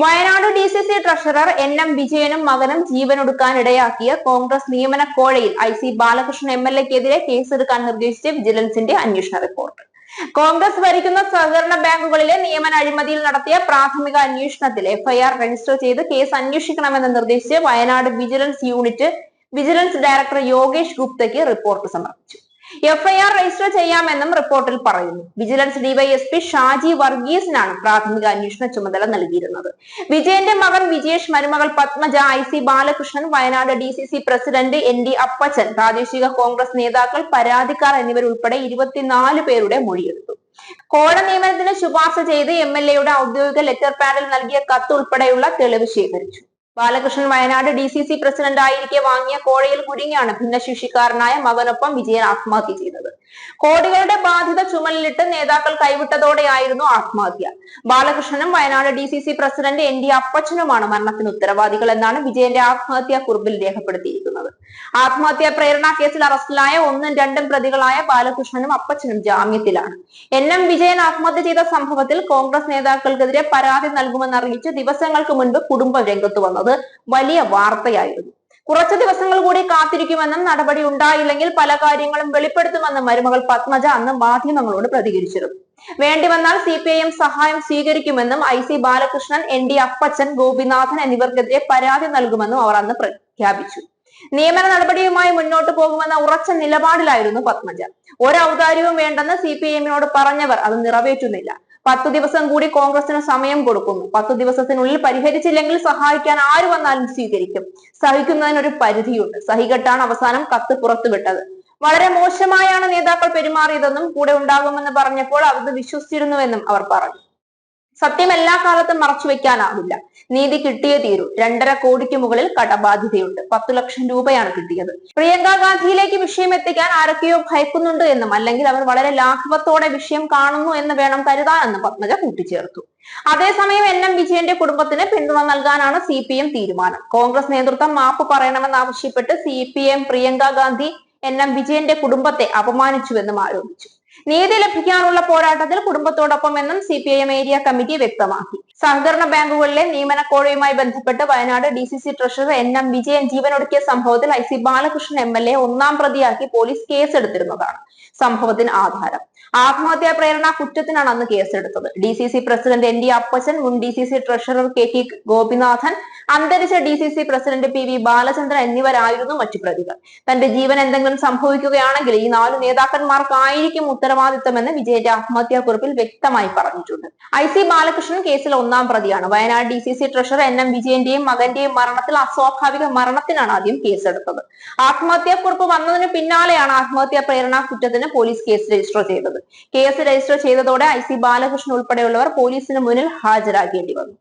Wayanad D C C treasurer N M വിജയനും മകനും ജീവനൊടുക്കാനിടയാക്കിയ കോൺഗ്രസ് നിയമന കോഴയിൽ I C Balakrishnan M L എക്കെതിരെ കേസെടുക്കാൻ നിർദ്ദേശിച്ച് വിജിലൻസിന്റെ അന്വേഷണ റിപ്പോർട്ട്. കോൺഗ്രസ് ഭരിക്കുന്ന സഹകരണ ബാങ്കുകളിലെ നിയമന അഴിമതിയിൽ നടത്തിയ പ്രാഥമിക അന്വേഷണത്തിൽ എഫ്ഐആർ രജിസ്റ്റർ ചെയ്ത് കേസ് അന്വേഷിക്കണമെന്ന് നിർദ്ദേശിച്ച് Wayanad vigilance unit vigilance director Yogesh ഗുപ്തയ്ക്ക് report സമർപ്പിച്ചു. എഫ്ഐആർ രജിസ്റ്റർ ചെയ്യാമെന്നും റിപ്പോർട്ടിൽ പറയുന്നു. വിജിലൻസ് ഡിവൈഎസ്പി ഷാജി വർഗീസിനാണ് പ്രാഥമിക അന്വേഷണ ചുമതല നൽകിയിരുന്നത്. വിജയന്റെ മകൻ വിജേഷ് മരുമകൾ Padmaja I C Balakrishnan Wayanad D C C president N D Appachan പ്രാദേശിക കോൺഗ്രസ് നേതാക്കൾ പരാതിക്കാർ എന്നിവരുൾപ്പെടെ ഇരുപത്തിനാല് പേരുടെ മൊഴിയെടുത്തു. കോട നിയമനത്തിന് ശുപാർശ ചെയ്ത് എം എൽ എയുടെ ഔദ്യോഗിക ലെറ്റർ പാഡിൽ നൽകിയ കത്ത് ഉൾപ്പെടെയുള്ള തെളിവ് ശേഖരിച്ചു. Balakrishnan Wayanad D C C president ആയിരിക്കെ വാങ്ങിയ കോഴയിൽ കുരുങ്ങിയാണ് ഭിന്നശേഷിക്കാരനായ മകനൊപ്പം വിജയൻ ആത്മഹത്യ ചെയ്തത്. കോടികളുടെ ബാധ്യത ചുമലിലിട്ട് നേതാക്കൾ കൈവിട്ടതോടെയായിരുന്നു ആത്മഹത്യ. ബാലകൃഷ്ണനും Wayanad D C C president N D അപ്പച്ചനുമാണ് മരണത്തിന് ഉത്തരവാദികൾ എന്നാണ് വിജയന്റെ ആത്മഹത്യാ കുറിപ്പിൽ രേഖപ്പെടുത്തിയിരിക്കുന്നത്. ആത്മഹത്യാ പ്രേരണ കേസിൽ അറസ്റ്റിലായ ഒന്നും രണ്ടും പ്രതികളായ ബാലകൃഷ്ണനും അപ്പച്ചനും ജാമ്യത്തിലാണ്. എൻ എം വിജയൻ ആത്മഹത്യ ചെയ്ത സംഭവത്തിൽ കോൺഗ്രസ് നേതാക്കൾക്കെതിരെ പരാതി നൽകുമെന്നറിയിച്ച് ദിവസങ്ങൾക്ക് മുൻപ് കുടുംബം രംഗത്ത് വന്നത് വലിയ വാർത്തയായിരുന്നു. കുറച്ചു ദിവസങ്ങൾ കൂടി കാത്തിരിക്കുമെന്നും നടപടി ഉണ്ടായില്ലെങ്കിൽ പല കാര്യങ്ങളും വെളിപ്പെടുത്തുമെന്നും മരുമകൾ പത്മജ അന്ന് മാധ്യമങ്ങളോട് പ്രതികരിച്ചിരുന്നു. വേണ്ടി വന്നാൽ സി പി ഐ എം സഹായം സ്വീകരിക്കുമെന്നും I C Balakrishnan N D Appachan Gopinathan എന്നിവർക്കെതിരെ പരാതി നൽകുമെന്നും അവർ അന്ന് പ്രഖ്യാപിച്ചു. നിയമന നടപടിയുമായി മുന്നോട്ട് പോകുമെന്ന ഉറച്ച നിലപാടിലായിരുന്നു പത്മജ. ഒരു ഔദാര്യവും വേണ്ടെന്ന് സി പി ഐ എമ്മിനോട് പറഞ്ഞവർ അത് നിറവേറ്റുന്നില്ല. പത്തു ദിവസം കൂടി കോൺഗ്രസിന് സമയം കൊടുക്കുന്നു. പത്ത് ദിവസത്തിനുള്ളിൽ പരിഹരിച്ചില്ലെങ്കിൽ സഹായിക്കാൻ ആര് വന്നാലും സ്വീകരിക്കും. സഹിക്കുന്നതിന് ഒരു പരിധിയുണ്ട്. സഹികെട്ടാണ് അവസാനം കത്ത് പുറത്തുവിട്ടത്. വളരെ മോശമായാണ് നേതാക്കൾ പെരുമാറിയതെന്നും കൂടെ ഉണ്ടാകുമെന്ന് പറഞ്ഞപ്പോൾ അത് വിശ്വസിച്ചിരുന്നുവെന്നും അവർ പറഞ്ഞു. സത്യം എല്ലാ കാലത്തും മറച്ചു വെക്കാനാവില്ല. നീതി കിട്ടിയേ തീരൂ. രണ്ടര കോടിക്ക് മുകളിൽ കടബാധ്യതയുണ്ട്. പത്തു ലക്ഷം രൂപയാണ് കിട്ടിയത്. പ്രിയങ്ക ഗാന്ധിയിലേക്ക് വിഷയം എത്തിക്കാൻ ആരൊക്കെയോ ഭയക്കുന്നുണ്ട് എന്നും അല്ലെങ്കിൽ അവർ വളരെ ലാഘവത്തോടെ വിഷയം കാണുന്നു എന്ന് വേണം കരുതാനെന്നും പത്മജ കൂട്ടിച്ചേർത്തു. അതേസമയം എൻ എം വിജയന്റെ കുടുംബത്തിന് പിന്തുണ നൽകാനാണ് സി പി എം തീരുമാനം. കോൺഗ്രസ് നേതൃത്വം മാപ്പ് പറയണമെന്നാവശ്യപ്പെട്ട് C P M Priyanka Gandhi N M വിജയന്റെ കുടുംബത്തെ അപമാനിച്ചുവെന്നും ആരോപിച്ചു. നീതി ലഭിക്കാനുള്ള പോരാട്ടത്തിൽ കുടുംബത്തോടൊപ്പം എന്നും സി ഏരിയ കമ്മിറ്റി വ്യക്തമാക്കി. സഹകരണ ബാങ്കുകളിലെ നിയമന കോഴയുമായി ബന്ധപ്പെട്ട് Wayanad D C C treasurer N M Vijayan ജീവനൊടുക്കിയ സംഭവത്തിൽ I C Balakrishnan M L A ഒന്നാം പ്രതിയാക്കി പോലീസ് കേസെടുത്തിരുന്നതാണ് സംഭവത്തിന് ആധാരം. ആത്മഹത്യാ പ്രേരണ കുറ്റത്തിനാണ് അന്ന് കേസെടുത്തത്. D C C president N D Appachan മുൻ D C C treasurer K K Gopinathan അന്തരിച്ച D C C president P V Balachandran എന്നിവരായിരുന്നു മറ്റു പ്രതികൾ. തന്റെ ജീവൻ എന്തെങ്കിലും സംഭവിക്കുകയാണെങ്കിൽ ഈ നാല് നേതാക്കന്മാർക്കായിരിക്കും ഉത്തരവാദിത്തമെന്ന് വിജയന്റെ ആത്മഹത്യാ കുറിപ്പിൽ വ്യക്തമായി പറഞ്ഞിട്ടുണ്ട്. ഐ സി ബാലകൃഷ്ണൻ കേസിൽ ഒന്നാം പ്രതിയാണ്. Wayanad D C C treasurer N M വിജയന്റെയും മകന്റെയും മരണത്തിൽ അസ്വാഭാവിക മരണത്തിനാണ് ആദ്യം കേസെടുത്തത്. ആത്മഹത്യാ കുറിപ്പ് വന്നതിന് പിന്നാലെയാണ് ആത്മഹത്യാ പ്രേരണ കുറ്റത്തിന് പോലീസ് കേസ് രജിസ്റ്റർ ചെയ്തത്. കേസ് രജിസ്റ്റർ ചെയ്തതോടെ ഐ സി ബാലകൃഷ്ണൻ ഉൾപ്പെടെയുള്ളവർ പോലീസിന് മുന്നിൽ ഹാജരാകേണ്ടി വന്നു.